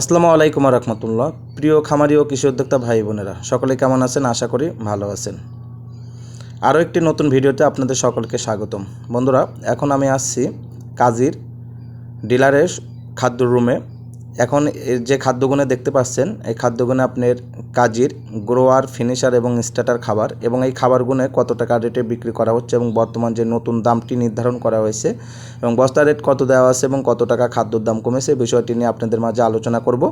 আসসালামু আলাইকুম রহমতুল্লাহ প্রিয় খামারি ও কৃষি উদ্যোক্তা ভাই বোনেরা, সকলে কেমন আছেন? আশা করি ভালো আছেন। আরও একটি নতুন ভিডিওতে আপনাদের সকলকে স্বাগতম। বন্ধুরা, এখন আমি আসছি কাজীর ডিলারের খাদ্য রুমে। এখন যে খাদ্যগুণে দেখতে পাচ্ছেন, এই খাদ্যগুণে আপনার কাজির, গ্রোয়ার, ফিনিশার এবং স্টার্টার খাবার এবং এই খাবারগুণে কত টাকা রেটে বিক্রি করা হচ্ছে এবং বর্তমান যে নতুন দামটি নির্ধারণ করা হয়েছে এবং বস্তা রেট কত দেওয়া আছে এবং কত টাকা খাদ্যর দাম কমেছে বিষয়টি নিয়ে আপনাদের মাঝে আলোচনা করব।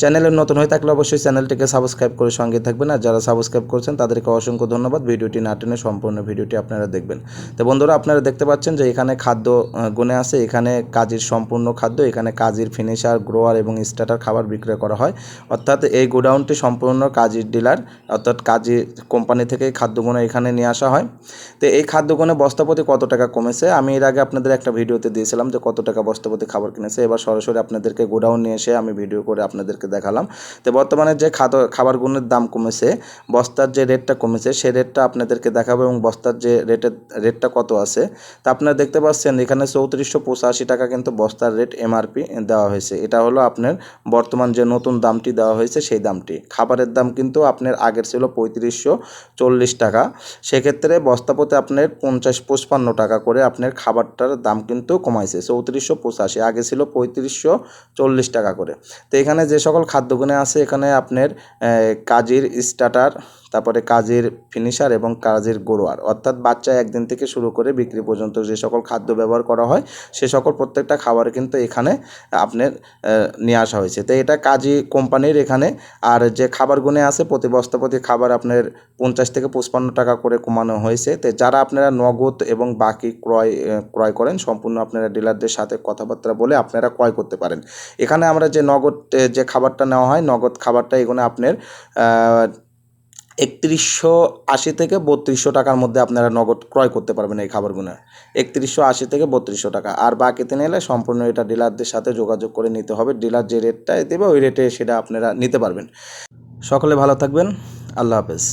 চ্যানেলে নতুন হয়ে থাকলে অবশ্যই চ্যানেলটিকে সাবস্ক্রাইব করে সঙ্গে থাকবেন। আর যারা সাবস্ক্রাইব করছেন, তাদেরকে অসংখ্য ধন্যবাদ। ভিডিওটি না টেনে সম্পূর্ণ ভিডিওটি আপনারা দেখবেন। তো বন্ধুরা, আপনারা দেখতে পাচ্ছেন যে এখানে খাদ্য গুণে আছে। এখানে কাজের সম্পূর্ণ খাদ্য, এখানে কাজের ফিনিশার গ্রোয়ার এবং স্টার্টার খাবার বিক্রয় করা হয়। অর্থাৎ এই গোডাউনটি সম্পূর্ণ কাজের ডিলার অর্থাৎ কাজী কোম্পানি থেকে এই খাদ্যগুলো এখানে নিয়ে আসা হয়। তো এই খাদ্যগুণে বস্তাপতি কত টাকা কমেছে? আমি এর আগে আপনাদের একটা ভিডিওতে দিয়েছিলাম যে কত টাকা বস্তাপতি খাবার কিনেছে। এবার সরাসরি আপনাদেরকে গোডাউন নিয়ে এসে আমি ভিডিও করে আপনাদেরকে দেখালাম। তো বর্তমানে যে খাদ্য খাবারগুলোর দাম কমেছে, বস্তার যে রেটটা কমেছে সেই রেটটা আপনাদেরকে দেখাবো এবং বস্তার যে রেটের, রেটটা কত আছে। তা আপনারা দেখতে পাচ্ছেন, এখানে চৌত্রিশশো পঁচাশি টাকা কিন্তু বস্তার রেট এমআরপি দেওয়া হয়েছে। এটা হলো আপনার বর্তমান যে নতুন দামটি দেওয়া হয়েছে, সেই দামটি। খাবারের দাম কিন্তু আপনার আগের ছিল পঁয়ত্রিশশো চল্লিশ টাকা। সেক্ষেত্রে বস্তাপতে আপনার পঞ্চাশ পঁচপান্ন টাকা করে আপনার খাবারটার দাম কিন্তু কমাইছে, চৌত্রিশশো পঁচাশি। আগে ছিল পঁয়ত্রিশশো চল্লিশ টাকা করে। তো এখানে যে সকল খাদ্যগুণে আছে এখানে আপনার কাজের স্টার্টার তারপরে কাজের ফিনিশার এবং কাজের গোড়োয়ার অর্থাৎ বাচ্চা একদিন থেকে শুরু করে বিক্রি পর্যন্ত যে সকল খাদ্য ব্যবহার করা হয়, সে সকল প্রত্যেকটা খাবার কিন্তু এখানে আপনার নিয়ে আসা হয়েছে। তো এটা কাজী কোম্পানির এখানে, আর যে খাবারগুনে আছে প্রতি বস্তা প্রতি খাবার আপনার পঞ্চাশ থেকে পঁচপান্ন টাকা করে কমানো হয়েছে। তো যারা আপনারা নগদ এবং বাকি ক্রয় ক্রয় করেন, সম্পূর্ণ আপনারা ডিলারদের সাথে কথাবার্তা বলে আপনারা ক্রয় করতে পারেন। এখানে আমরা যে নগদ যে খাবারটা নেওয়া হয়, নগদ খাবারটা এগুলো আপনার একত্রিশশো আশি থেকে বত্রিশশো টাকার মধ্যে আপনারা নগদ ক্রয় করতে পারবেন এই খাবারগুলো। একত্রিশশো আশি থেকে বত্রিশশো টাকা। আর বাকিতে নিলে সম্পূর্ণ এটা ডিলারদের সাথে যোগাযোগ করে নিতে হবে। ডিলার যে রেটটা দেবে, ওই রেটে সেটা আপনারা নিতে পারবেন। সকলে ভালো থাকবেন। আল্লাহ হাফেজ।